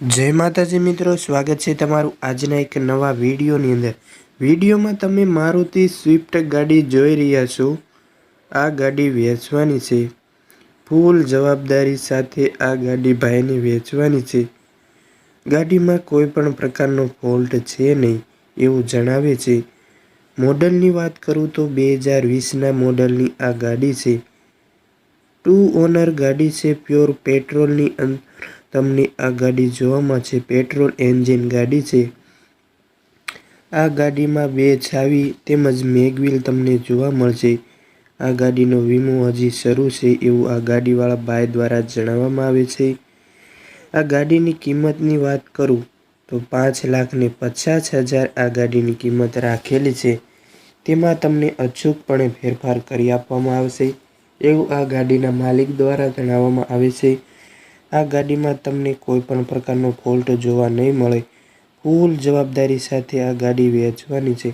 જય માતાજી મિત્રો, સ્વાગત છે તમારું આજના એક નવા વિડીયોની અંદર. વિડીયોમાં તમે મારુતિ સ્વિફ્ટ ગાડી જોઈ રહ્યા છો. આ ગાડી વેચવાની છે. ફૂલ જવાબદારી સાથે આ ગાડી ભાઈને વેચવાની છે. ગાડીમાં કોઈ પણ પ્રકારનો ફોલ્ટ છે નહીં, એવું જણાવે છે. મોડલની વાત કરું તો બે હજાર વીસના મોડલની આ ગાડી છે. ટુ ઓનર ગાડી છે, પ્યોર પેટ્રોલની અંદર તમને આ ગાડી જોવામાં છે. પેટ્રોલ એન્જિન ગાડી છે. આ ગાડીમાં બે છાવી તેમજ મેગવિલ તમને જોવા મળશે. આ ગાડીનો વીમો હજી શરૂ છે એવું આ ગાડીવાળા ભાઈ દ્વારા જણાવવામાં આવે છે. આ ગાડીની કિંમતની વાત કરું તો પાંચ લાખને પચાસ હજાર આ ગાડીની કિંમત રાખેલી છે. તેમાં તમને અચૂકપણે ફેરફાર કરી આપવામાં આવશે. એવું આ ગાડીના માલિક દ્વારા જણાવવામાં આવે છે. આ ગાડીમાં તમને કોઈ પણ પ્રકારનો ફોલ્ટ જોવા નહીં મળે. ફૂલ જવાબદારી સાથે આ ગાડી વેચવાની છે.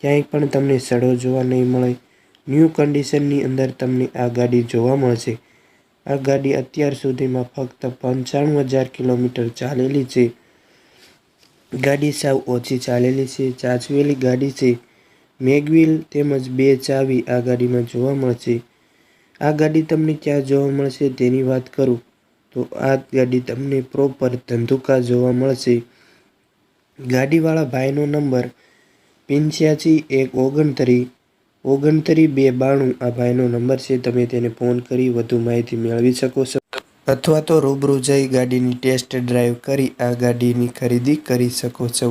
ક્યાંય પણ તમને સડો જોવા નહીં મળે. ન્યૂ કન્ડિશનની અંદર તમને આ ગાડી જોવા મળશે. આ ગાડી અત્યાર સુધીમાં ફક્ત પંચાણું હજાર કિલોમીટર ચાલેલી છે. ગાડી સાવ ઓછી ચાલેલી છે. ચાચવેલી ગાડી છે. મેગવિલ તેમજ બે ચાવી આ ગાડીમાં જોવા મળશે. આ ગાડી તમને ક્યાં જોવા મળશે તેની વાત કરું. તો આ ગાડી તમને પ્રોપર ધંધુકા જોવા મળશે. ગાડીવાળા ભાઈનો નંબર પંચ્યાસી એક ઓગણત્રીસ ઓગણત્રીસ બે બાણું આ ભાઈનો નંબર છે. તમે તેને ફોન કરી વધુ માહિતી મેળવી શકો છો. અથવા તો રૂબરૂ જઈ ગાડીની ટેસ્ટ ડ્રાઈવ કરી આ ગાડીની ખરીદી કરી શકો છો.